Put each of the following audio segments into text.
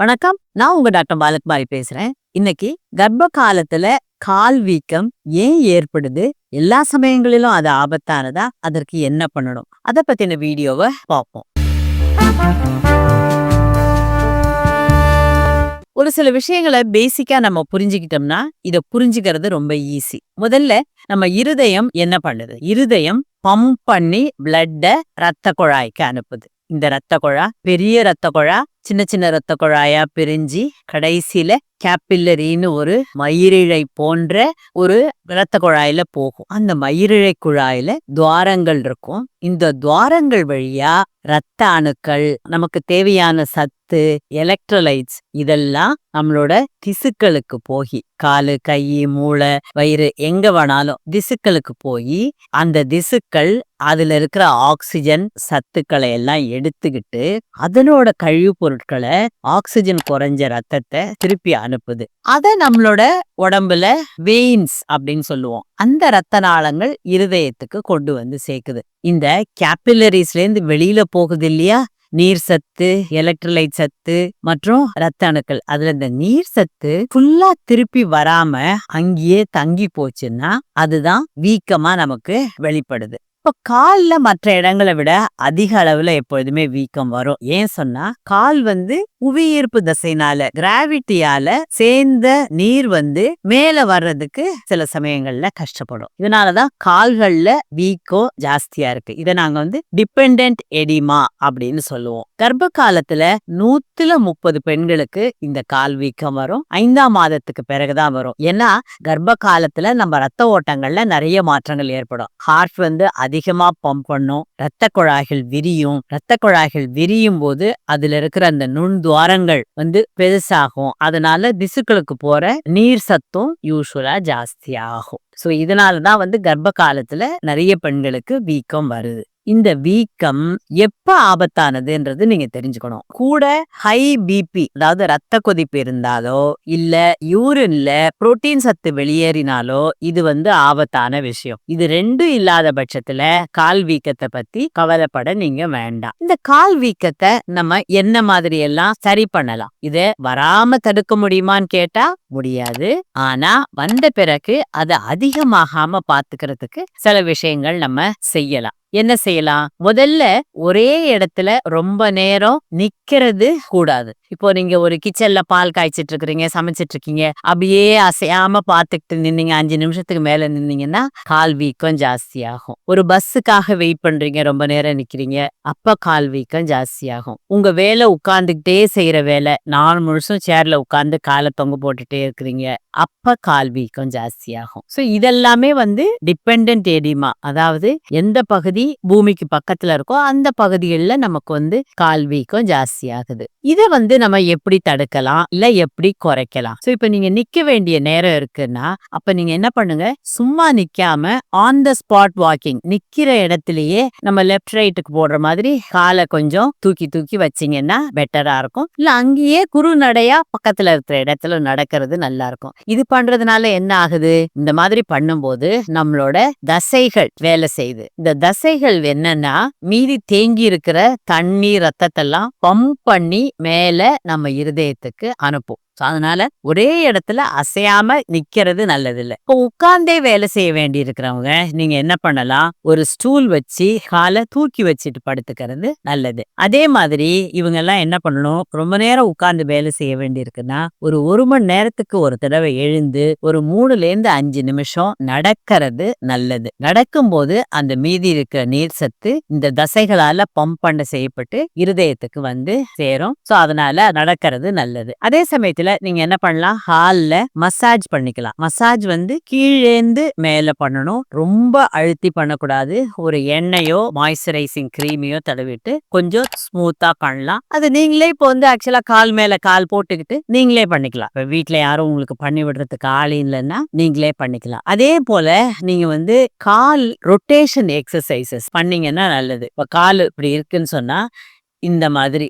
வணக்கம். நான் உங்க டாக்டர் பாலகுமாரி பேசுறேன். இன்னைக்கு கர்ப்ப காலத்துல கால் வீக்கம் ஏன் ஏற்படுது? எல்லா சமயங்களிலும் அது ஆபத்தானதா? அதற்கு என்ன பண்ணணும்? அத பத்தின வீடியோவை பார்ப்போம். ஒரு சில விஷயங்களை பேசிக்கா நம்ம புரிஞ்சுக்கிட்டோம்னா இத புரிஞ்சுக்கிறது ரொம்ப ஈஸி முதல்ல நம்ம இருதயம் என்ன பண்ணுது? இருதயம் பம்ப் பண்ணி பிளட்ட ரத்த குழாய்க்கு அனுப்புது. இந்த ரத்த குழா பெரிய ரத்த குழா சின்ன சின்ன ரத்த குழாயா பிரிஞ்சு கடைசியில கேப்பில்லரின்னு ஒரு மயிரிழை போன்ற ஒரு இரத்த குழாயில போகும். அந்த மயிரிழை குழாயில துவாரங்கள் இருக்கும். இந்த துவாரங்கள் வழியா ரத்த அணுக்கள் நமக்கு தேவையான சத்து எலக்ட்ரோலைட்ஸ் இதெல்லாம் நம்மளோட திசுக்களுக்கு போய் காலு கை மூளை வயிறு எங்க வேணாலும் திசுக்களுக்கு போய் அந்த திசுக்கள் அதுல இருக்கிற ஆக்சிஜன் சத்துக்களை எல்லாம் எடுத்துக்கிட்டு அதனோட கழிவுப் பொருட்களை ஆக்சிஜன் குறைஞ்ச ரத்தத்தை திருப்பி அனுப்புது. அத நம்மளோட உடம்புல வெயின்ஸ் அப்படின்னு சொல்லுவோம். அந்த ரத்த நாளங்கள் இருதயத்துக்கு கொண்டு வந்து சேர்க்குது. இந்த கேபிலரிஸ்ல இருந்து வெளியில போகுது இல்லையா? நீர் சத்து எலக்ட்ரலைட் சத்து மற்றும் ரத்த அணுக்கள். அதுல இந்த நீர் சத்து ஃபுல்லா திருப்பி வராம அங்கேயே தங்கி போச்சுன்னா அதுதான் வீக்கமா நமக்கு வெளிப்படுது. இப்போ காலில் மற்ற இடங்களை விட அதிக அளவுல எப்பொழுதுமே வீக்கம் வரும். ஏன் சொன்னா கால் வந்து புவியீர்ப்பு தசைனால கிராவிட்டியால சேர்ந்த நீர் வந்து மேல வர்றதுக்கு சில சமயங்கள்ல கஷ்டப்படும். இதனாலதான் கால்கள்ல வீக்கம் ஜாஸ்தியா இருக்கு. இதை நாங்க வந்து டிபெண்ட் எடிமா அப்படின்னு சொல்லுவோம். கர்ப்ப காலத்துல நூத்துல முப்பது பெண்களுக்கு இந்த கால் வீக்கம் வரும். ஐந்தாம் மாதத்துக்கு பிறகுதான் வரும். ஏன்னா கர்ப்ப காலத்துல நம்ம ரத்த ஓட்டங்கள்ல நிறைய மாற்றங்கள் ஏற்படும். ஹார்ட் வந்து அதிகமா பம்ப் பண்ணும். ரத்த குழாய்கள் விரியும். ரத்த குழாய்கள் விரியும் போது அதுல இருக்கிற அந்த நுண் துவாரங்கள் வந்து பெருசாகும். அதனால திசுக்களுக்கு போற நீர் சத்தும் யூஸ்வலா ஜாஸ்தி ஆகும் இதனால தான் வந்து கர்ப்ப காலத்துல நிறைய பெண்களுக்கு வீக்கம் வருது. இந்த வீக்கம் எப்ப ஆபத்தானதுன்றது நீங்க தெரிஞ்சுக்கணும். கூட ஹை பிபி அதாவது ரத்த கொதிப்பு இருந்தாலோ இல்ல யூரின்ல புரோட்டீன் சத்து வெளியேறினாலோ இது வந்து ஆபத்தான விஷயம். இது ரெண்டும் இல்லாத பட்சத்துல கால் வீக்கத்தை பத்தி கவலைப்பட நீங்க வேண்டாம். இந்த கால் வீக்கத்தை நம்ம என்ன மாதிரி எல்லாம் சரி பண்ணலாம்? இத வராம தடுக்க முடியுமான்னு கேட்டா முடியாது. ஆனா வந்த பிறகு அதை அதிகமாகாம பாத்துக்கிறதுக்கு சில விஷயங்கள் நம்ம செய்யலாம். என்ன செய்யலாம்? முதல்ல ஒரே இடத்துல ரொம்ப நேரம் நிக்கிறது கூடாது. இப்போ நீங்க ஒரு கிச்சன்ல பால் காய்ச்சிட்டு இருக்கிறீங்க சமைச்சிட்டு இருக்கீங்க அப்படியே அசையாம பாத்துக்கிட்டு நின்னீங்க அஞ்சு நிமிஷத்துக்கு மேல நின்னீங்கன்னா கால் வீக்கம் ஜாஸ்தி ஆகும் ஒரு பஸ்ஸுக்காக வெயிட் பண்றீங்க ரொம்ப நேரம் நிக்கிறீங்க அப்ப கால் வீக்கம் ஜாஸ்தி ஆகும் உங்க வேலை உட்கார்ந்துகிட்டே செய்யற வேலை நாலு முழுசும் சேர்ல உட்கார்ந்து காலை தொங்க போட்டுட்டே இருக்கிறீங்க அப்ப கால் வீக்கம் ஜாஸ்தி ஆகும் சோ இதெல்லாமே வந்து டிபெண்ட் ஏடிமா அதாவது எந்த பகுதி பூமிக்கு பக்கத்துல இருக்கோ அந்த பகுதிகளில் நமக்கு வந்து கால் வீக்கம் ஜாஸ்தி ஆகுது இதை வந்து நம்ம எப்படி தடுக்கலாம்? இல்ல எப்படி குறைக்கலாம்? சோ இப்ப நீங்க நிக்க வேண்டிய நேரம் இருக்குன்னா அப்ப நீங்க என்ன பண்ணுங்க? சும்மா நிக்காம ஆன் த ஸ்பாட் வாக்கிங் நிக்கிற இடத்துலயே நம்ம லெப்ட் ரைட்டுக்கு போடுற மாதிரி காலை கொஞ்சம் தூக்கி தூக்கி வச்சீங்கன்னா பெட்டரா இருக்கும். இல்ல அங்கேயே குறு நடையா பக்கத்துல இருக்கிற இடத்துல நடக்கிறது நல்லா இருக்கும் இது பண்றதுனால என்ன ஆகுது? இந்த மாதிரி பண்ணும்போது நம்மளோட தசைகள் வேலை செய்யுது. இந்த தசை தசைகள் என்னன்னா மீதி தேங்கி இருக்கிற தண்ணி ரத்தத்தெல்லாம் பம்ப் பண்ணி மேல நம்ம இருதயத்துக்கு அனுப்பும். ஸோ அதனால ஒரே இடத்துல அசையாம நிக்கிறது நல்லது இல்ல இப்போ உட்கார்ந்தே வேலை செய்ய வேண்டி இருக்கிறவங்க நீங்க என்ன பண்ணலாம்? ஒரு ஸ்டூல் வச்சு காலை தூக்கி வச்சுட்டு படுத்துக்கிறது நல்லது. அதே மாதிரி இவங்க எல்லாம் என்ன பண்ணணும்? ரொம்ப நேரம் உட்கார்ந்து வேலை செய்ய வேண்டி இருக்குன்னா ஒரு ஒரு மணி நேரத்துக்கு ஒரு தடவை எழுந்து ஒரு மூணுல இருந்து அஞ்சு நிமிஷம் நடக்கிறது நல்லது. நடக்கும்போது அந்த மீதி இருக்கிற நீர் சத்து இந்த தசைகளால பம்ப் பண்ண செய்யப்பட்டு இருதயத்துக்கு வந்து சேரும். சோ அதனால நடக்கிறது நல்லது. அதே சமயத்துல நீங்க என்ன பண்ணலாம்? ஹால்ல மசாஜ் பண்ணிக்கலாம். மசாஜ் வந்து கீழேந்து மேல பண்ணணும். ரொம்ப அழுத்தி பண்ணக்கூடாது. ஒரு எண்ணெயோ மாய்ஸ்சரைசிங் கிரீமையோ தடவிட்டு கொஞ்சம் ஸ்மூத்தா பண்ணலாம். அது நீங்களே இப்போ வந்து ஆக்சுவலா கால் மேல கால் போட்டுக்கிட்டு நீங்களே பண்ணிக்கலாம். இப்ப வீட்டுல யாரும் உங்களுக்கு பண்ணி விடுறதுக்கு ஆள் இல்லைன்னா நீங்களே பண்ணிக்கலாம். அதே போல நீங்க வந்து கால் ரொட்டேஷன் எக்ஸசைசஸ் பண்ணீங்கன்னா நல்லது. இப்ப கால் இப்படி இருக்குன்னு சொன்னா இந்த மாதிரி.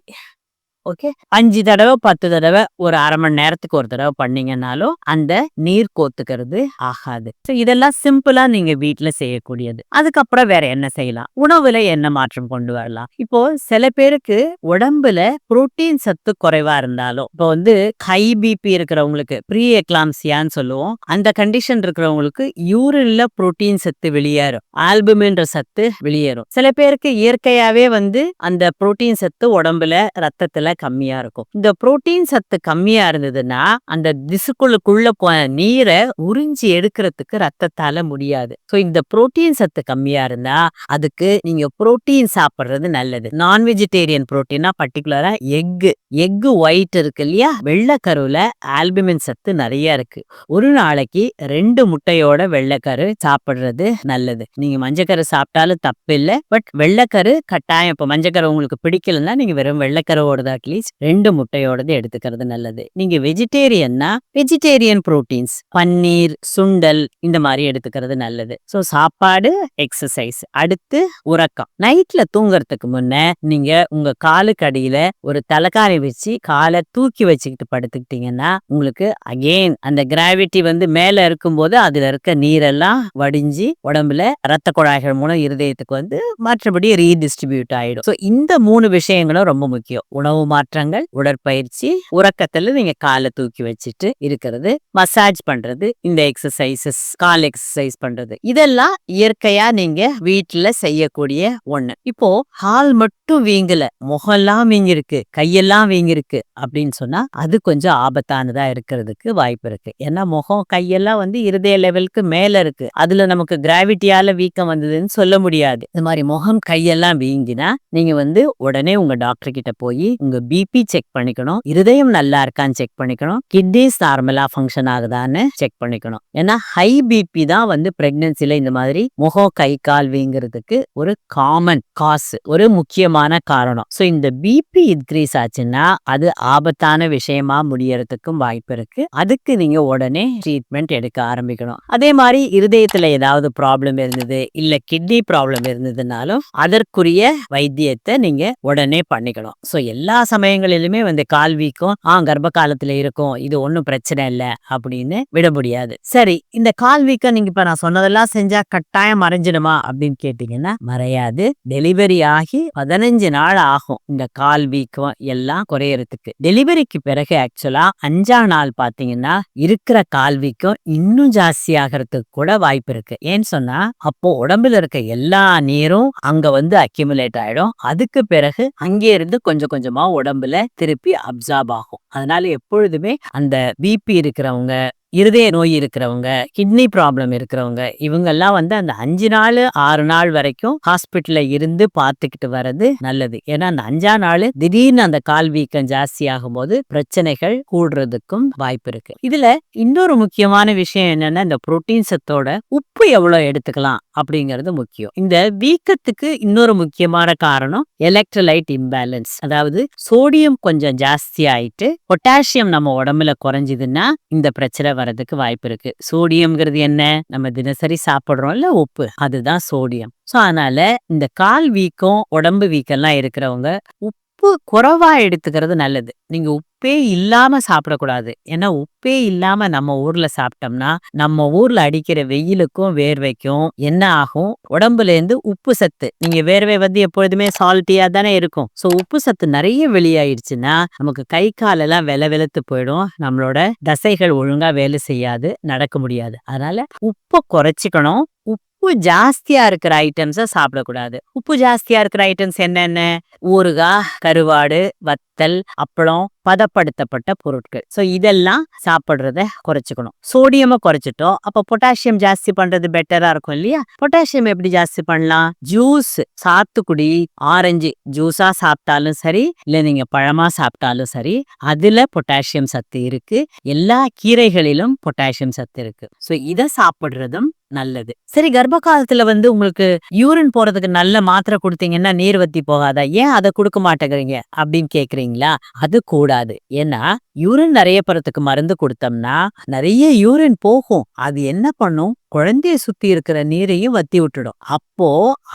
ஓகே அஞ்சு தடவை பத்து தடவை ஒரு அரை மணி நேரத்துக்கு ஒரு தடவை பண்ணீங்கன்னாலும் அந்த நீர் கோத்துக்கிறது ஆகாது. ஸோ இதெல்லாம் சிம்பிளா நீங்க வீட்டுல செய்யக்கூடியது. அதுக்கப்புறம் வேற என்ன செய்யலாம்? உணவுல என்ன மாற்றம் கொண்டு வரலாம்? இப்போ சில பேருக்கு உடம்புல புரோட்டீன் சத்து குறைவா இருந்தாலும் இப்போ வந்து ஹை பிபி இருக்கிறவங்களுக்கு ப்ரீ எக்லாம்சியான்னு சொல்லுவோம். அந்த கண்டிஷன் இருக்கிறவங்களுக்கு யூரின்ல புரோட்டீன் சத்து வெளியேறும். ஆல்புமின்ற சத்து வெளியேறும். சில பேருக்கு இயற்கையாவே வந்து அந்த புரோட்டீன் சத்து உடம்புல ரத்தத்துல கம்மியா இருக்கும். இந்த புரோட்டீன் சத்து கம்மியா இருந்ததுன்னா அந்த திசுக்குள்ளுக்குள்ள போன நீரை உறிஞ்சி எடுக்கிறதுக்கு ரத்தத்தால முடியாது. ஸோ இந்த புரோட்டீன் சத்து கம்மியா இருந்தா அதுக்கு நீங்க புரோட்டீன் சாப்பிடுறது நல்லது. நான் வெஜிடேரியன் புரோட்டீனா பர்டிகுலரா எக்கு. எக்கு ஒயிட் இருக்கு இல்லையா? வெள்ளக்கருவில் ஆல்புமின் சத்து நிறைய இருக்கு. ஒரு நாளைக்கு ரெண்டு முட்டையோட வெள்ளைக்கரு சாப்பிடுறது நல்லது. நீங்க மஞ்சக்கரு சாப்பிட்டாலும் தப்பு இல்லை பட் வெள்ளைக்கரு கட்டாயம். இப்போ மஞ்சக்கரு உங்களுக்கு பிடிக்கலன்னா நீங்க வெறும் வெள்ளைக்கருவோடது அட்லீஸ்ட் ரெண்டு முட்டையோடது எடுத்துக்கிறது நல்லது. நீங்க வெஜிடேரியன்னா வெஜிடேரியன் புரோட்டீன்ஸ் பன்னீர் சுண்டல் இந்த மாதிரி எடுத்துக்கிறது நல்லது. ஸோ சாப்பாடு எக்ஸசைஸ் அடுத்து உறக்கம். நைட்ல தூங்குறதுக்கு முன்ன நீங்க உங்க காலுக்கு அடியில ஒரு தலைக்காரி வச்சு காலை தூக்கி வச்சுக்கிட்டு படுத்துக்கிட்டீங்கன்னா உங்களுக்கு அகெயின் அந்த கிராவிட்டி வந்து மேல இருக்கும்போது அதுல இருக்க நீரெல்லாம் வடிஞ்சு உடம்புல ரத்த குழாய்கள் மூலம் இருதயத்துக்கு வந்து மற்றபடி ரீடிஸ்ட்ரிபியூட் ஆயிடும். ஸோ இந்த மூணு விஷயங்களும் ரொம்ப முக்கியம். உணவு மாற்றங்கள் உடற்பயிற்சி உறக்கத்துல நீங்க காலை தூக்கி வச்சுட்டு இருக்கிறது மசாஜ் பண்றது இந்த எக்ஸசைசஸ் கால் எக்ஸசைஸ் பண்றது. இதெல்லாம் இயற்கையா நீங்க வீட்டுல செய்யக்கூடிய ஒண்ணு. இப்போ ஹால் மட்டும் வீங்கல முகம்லாம் வீங்கிருக்கு கையெல்லாம் வீங்கிருக்கு அப்படின்னு சொன்னா அது கொஞ்சம் ஆபத்தானதா இருக்கிறதுக்கு வாய்ப்பு இருக்கு. ஏன்னா முகம் கையெல்லாம் வந்து இருதய லெவலுக்கு மேல இருக்கு. அதுல நமக்கு கிராவிட்டியால வீக்கம் வந்ததுன்னு சொல்ல முடியாது. இந்த மாதிரி முகம் கையெல்லாம் வீங்கினா நீங்க வந்து உடனே உங்க டாக்டர் கிட்ட போய் உங்க பிபி செக் பண்ணிக்கணும். இருதயம் நல்லா இருக்கான்னு செக் பண்ணிக்கணும். கிட்னிஸ் நார்மலா ஃபங்க்ஷன் ஆகுதான்னு செக் பண்ணிக்கணும். ஏன்னா ஹை பிபி தான் வந்து பிரெக்னன்சில இந்த மாதிரி முகம் கை கால் வீங்கிறதுக்கு ஒரு காமன் காசு ஒரு முக்கியமான காரணம். ஸோ இந்த பிபி இன்க்ரீஸ் ஆச்சுன்னா அது ஆபத்தான விஷயமா முடியறதுக்கும் வாய்ப்பு இருக்கு. அதுக்கு நீங்க உடனே ட்ரீட்மெண்ட் எடுக்க ஆரம்பிக்கணும். அதே மாதிரி இருதயத்துல ஏதாவது ப்ராப்ளம் இருந்தது இல்ல கிட்னி ப்ராப்ளம் இருந்ததுனாலும் அதற்குரிய வைத்தியத்தை நீங்க உடனே பண்ணிக்கணும். ஸோ எல்லா சமயங்களிலுமே வந்து கால் வீக்கம் ஆ கர்ப்ப காலத்துல இருக்கும் இது ஒன்றும் பிரச்சனை இல்லை அப்படின்னு விட முடியாது. சரி இந்த கால் வீக்கம் நீங்க இப்ப நான் சொன்னதெல்லாம் செஞ்சா கட்டாயம் மறைஞ்சிடுமா அப்படின்னு கேட்டீங்கன்னா மறையாது. டெலிவரி ஆகி பதினஞ்சு நாள் ஆகும் இந்த கால் வீக்கம் எல்லாம் குறையறதுக்கு. டெலிவரிக்கு பிறகு ஆக்சுவலா அஞ்சா நாள் பாத்தீங்கன்னா இருக்கிற கால் வீக்கம் இன்னும் ஜாஸ்தி ஆகிறதுக்கு கூட வாய்ப்பு இருக்கு. ஏன்னு சொன்னா அப்போ உடம்புல இருக்க எல்லா நீரும் அங்க வந்து அக்யூமுலேட் ஆயிடும். அதுக்கு பிறகு அங்கே இருந்து கொஞ்சம் கொஞ்சமா உடம்புல திருப்பி அப்சார்ப் ஆகும். அதனால எப்பொழுதுமே அந்த பிபி இருக்கிறவங்க இருதய நோய் இருக்கிறவங்க கிட்னி ப்ராப்ளம் இருக்கிறவங்க இவங்கெல்லாம் வந்து அந்த அஞ்சு நாள் ஆறு நாள் வரைக்கும் ஹாஸ்பிட்டல்ல இருந்து பார்த்துக்கிட்டு வர்றது நல்லது. ஏன்னா அந்த அஞ்சா நாள் திடீர்னு அந்த கால் வீக்கம் ஜாஸ்தி ஆகும்போது பிரச்சனைகள் கூடுறதுக்கும் வாய்ப்பு இருக்கு. இதுல இன்னொரு முக்கியமான விஷயம் என்னன்னா இந்த புரோட்டீன் சத்தோட உப்பு எவ்வளவு எடுத்துக்கலாம் அப்படிங்கிறது முக்கியம். இந்த வீக்கத்துக்கு இன்னொரு முக்கியமான காரணம் எலக்ட்ரலைட் இம்பேலன்ஸ் அதாவது சோடியம் கொஞ்சம் ஜாஸ்தி ஆயிட்டு பொட்டாசியம் நம்ம உடம்புல குறைஞ்சதுன்னா இந்த பிரச்சனை வரதுக்கு வாய்ப்பு இருக்கு. சோடியம்ங்கிறது என்ன? நம்ம தினசரி சாப்பிடுறோம்ல உப்பு. அதுதான் சோடியம். சோ அதனால இந்த கால் வீக்கம் உடம்பு வீக்கம்லாம் இருக்கிறவங்க உப்பு உப்பு குறைவா எடுத்துக்கிறது நல்லது. நீங்க உப்பே இல்லாம சாப்பிடக்கூடாது. ஏன்னா உப்பே இல்லாம நம்ம ஊர்ல சாப்பிட்டோம்னா நம்ம ஊர்ல அடிக்கிற வெயிலுக்கும் வேர்வைக்கும் என்ன ஆகும்? உடம்புல இருந்து உப்பு சத்து. நீங்க வேர்வை வந்து எப்பொழுதுமே சால்ட்டியா தானே இருக்கும். ஸோ உப்பு சத்து நிறைய வெளியாயிடுச்சுன்னா நமக்கு கை காலெல்லாம் வெல வெளுத்து போயிடும். நம்மளோட தசைகள் ஒழுங்கா வேலை செய்யாது நடக்க முடியாது. அதனால உப்பை குறைச்சிக்கணும். உப்பு உப்பு ஜாஸ்தியா இருக்கிற ஐட்டம்ஸை சாப்பிடக்கூடாது. உப்பு ஜாஸ்தியா இருக்கிற ஐட்டம்ஸ் என்னென்ன? ஊறுகாய் கருவாடு வத்தல் அப்பளம் பதப்படுத்தப்பட்ட பொருட்கள். ஸோ இதெல்லாம் சாப்பிட்றத குறைச்சிக்கணும். சோடியமை குறைச்சிட்டோம். அப்போ பொட்டாசியம் ஜாஸ்தி பண்றது பெட்டரா இருக்கும் இல்லையா? பொட்டாசியம் எப்படி ஜாஸ்தி பண்ணலாம்? ஜூஸ் சாத்துக்குடி ஆரஞ்சு ஜூஸா சாப்பிட்டாலும் சரி இல்ல நீங்க பழமா சாப்பிட்டாலும் சரி அதுல பொட்டாசியம் சத்து இருக்கு. எல்லா கீரைகளிலும் பொட்டாசியம் சத்து இருக்கு. சோ இத சாப்பிடுறதும் நல்லது. சரி கர்ப்ப காலத்துல வந்து உங்களுக்கு யூரின் போறதுக்கு நல்ல மாத்திரை கொடுத்தீங்கன்னா நீர் வத்தி போகாதா? ஏன் அதை கொடுக்க மாட்டேங்கிறீங்க? அப்படின்னு கேக்குறீங்களா? அது கூடாது. கூடாது ஏன்னா யூரின் நிறைய போறதுக்கு மருந்து கொடுத்தோம்னா நிறைய யூரின் போகும். அது என்ன பண்ணும்? குழந்தைய சுத்தி இருக்கிற நீரையும் வத்தி விட்டுடும். அப்போ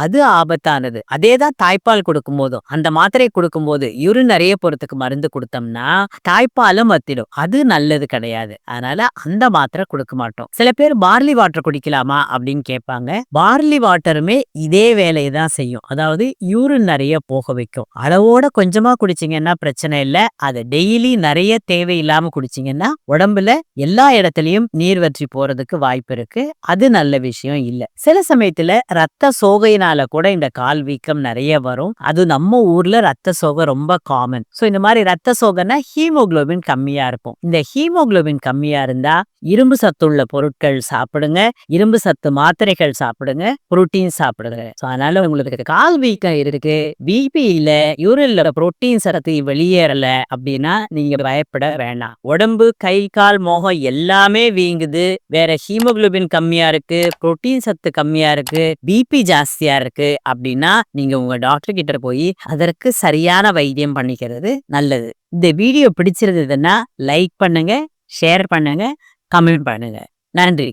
அது ஆபத்தானது. அதேதான் தாய்ப்பால் கொடுக்கும் போதும் அந்த மாத்திரை கொடுக்கும் போது யூரின் நிறைய போறதுக்கு மருந்து கொடுத்தோம்னா தாய்ப்பாலும் வத்திடும். அது நல்லது கிடையாது. அதனால அந்த மாத்திரை கொடுக்க மாட்டோம். சில பேர் பார்லி வாட்டர் குடிக்கலாமா அப்படின்னு கேட்பாங்க. பார்லி வாட்டருமே இதே வேலையை தான் செய்யும். அதாவது யூரின் நிறைய போக வைக்கும். அளவோட கொஞ்சமா குடிச்சீங்கன்னா பிரச்சனை இல்லை. அதை டெய்லி நிறைய தேவையில்லாம குடிச்சீங்கன்னா உடம்புல எல்லா இடத்துலயும் நீர் வற்றி போறதுக்கு வாய்ப்பு இருக்கு. அது நல்ல விஷயம் இல்ல. சில சமயத்துல ரத்த சோகையினால கூட இந்த கால் வீக்கம் நிறைய வரும். அது நம்ம ஊர்ல ரத்த சோகை ரொம்ப காமன் சோ இந்த மாதிரி ரத்த சோகைனா ஹீமோகுளோபின் கம்மியா இருக்கும். இந்த ஹீமோகுளோபின் கம்மியா இருந்தா இரும்பு சத்துள்ள பொருட்கள் சாப்பிடுங்க. இரும்பு சத்து மாத்திரைகள் சாப்பிடுங்க. புரோட்டீன் சாப்பிடுங்க. சோ அதனால உங்களுக்கு கால் வீக்கம் இருக்கு. பிபி இல்ல யூரின்ல புரோட்டீன் சத்து வெளியேறல அப்படின்னா நீங்க பயப்பட வேண்டாம் உடம்பு கை கால் மோகம் எல்லாமே வீங்குது. வேற ஹீமோகுளோபின் கம்மியா இருக்கு புரோட்டீன் சத்து கம்மியா இருக்கு பிபி ஜாஸ்தியா இருக்கு அப்படின்னா நீங்க உங்க டாக்டர் கிட்ட போய் அதற்கு சரியான வைத்தியம் பண்ணிக்கிறது நல்லது. இந்த வீடியோ பிடிச்சிருந்ததுன்னா லைக் பண்ணுங்க ஷேர் பண்ணுங்க கமெண்ட் பண்ணுங்க. நன்றி.